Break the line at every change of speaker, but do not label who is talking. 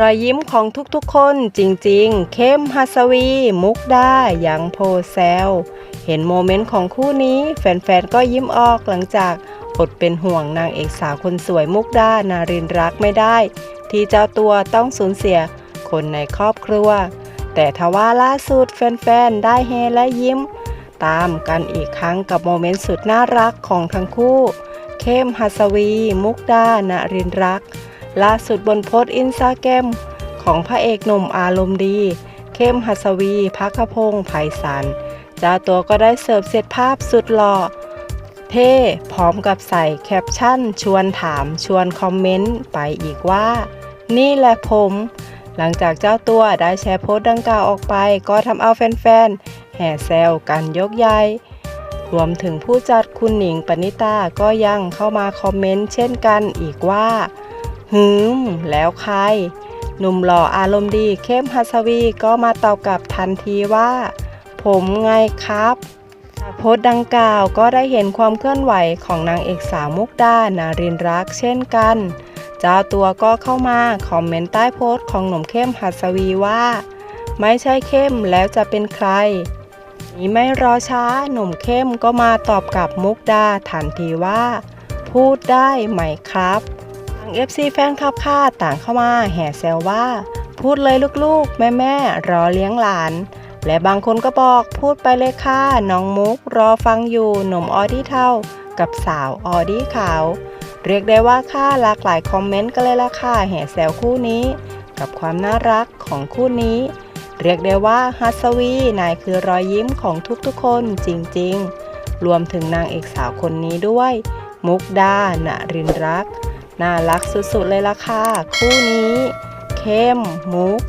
รอยยิ้มของทุกๆคนจริงๆ เข้มฮัสวี มุกดายังโพแซล เห็นโมเมนต์ของคู่นี้แฟนๆ ก็ยิ้มออกหลังจากอดเป็นห่วงนางเอกสาวคนสวยมุกดานารินรักไม่ได้ ที่เจ้าตัวต้องสูญเสียคนในครอบครัว แต่ทว่าล่าสุดแฟนๆ ได้เฮและยิ้ม ตามกันอีกครั้งกับโมเมนต์สุดน่ารักของทั้งคู่ เข้มฮัสวี มุกดานารินรัก ล่าสุดบนโพสต์อินสตาแกรมของพระเอกหนุ่มอารมณ์ดี เข้มหัสวีพักพงศ์ไพศาลเจ้าตัวก็ได้เสิร์ฟเสร็จภาพสุดหล่อเท่พร้อมกับใส่แคปชั่น ชวนถามชวนคอมเมนต์ไปอีกว่า นี่แหละผม หลังจากเจ้าตัวได้แชร์โพสต์ดังกล่าวออกไป ก็ทำเอาแฟนๆ แห่แซวกันยกใหญ่รวมถึงผู้จัดคุณหนิงปณิตาก็ยังเข้ามาคอมเมนต์เช่นกันอีกว่า หืม แล้วใคร หนุ่มหล่ออารมณ์ดีเข้มฮัสวีก็มาตอบกลับทันทีว่า ผมไงครับโพสต์ดังกล่าวก็ได้เห็นความเคลื่อนไหวของนางเอกสาวมุกดานารินรักเช่นกัน เจ้าตัวก็เข้ามาคอมเมนต์ใต้โพสต์ของหนุ่มเข้มหัสวีว่า ไม่ใช่เข้มแล้วจะเป็นใคร นี้ไม่รอช้าหนุ่มเข้มก็มาตอบกับมุกดาทันทีว่า พูดได้ไหมครับ FC แฟนคลับค่าต่างเข้ามาแห่แซวว่า พูดเลยลูกๆ แม่ๆ รอเลี้ยงหลาน และบางคนก็บอกพูดไปเลยค่ะน้องมุกรอฟังอยู่หนุ่มออดี้เท่า กับสาวออดี้ขาว เรียกได้ว่าค่าหลากหลายคอมเมนต์กันเลยละค่ะแห่แซวคู่นี้ กับความน่ารักของคู่นี้ เรียกได้ว่าฮัสวีนายคือรอยยิ้มของทุกๆคนจริงๆ รวมถึงนางเอกสาวคนนี้ด้วย มุกดาณรินรัก น่ารักสุดๆเลยล่ะค่ะ คู่นี้ เข้มมุก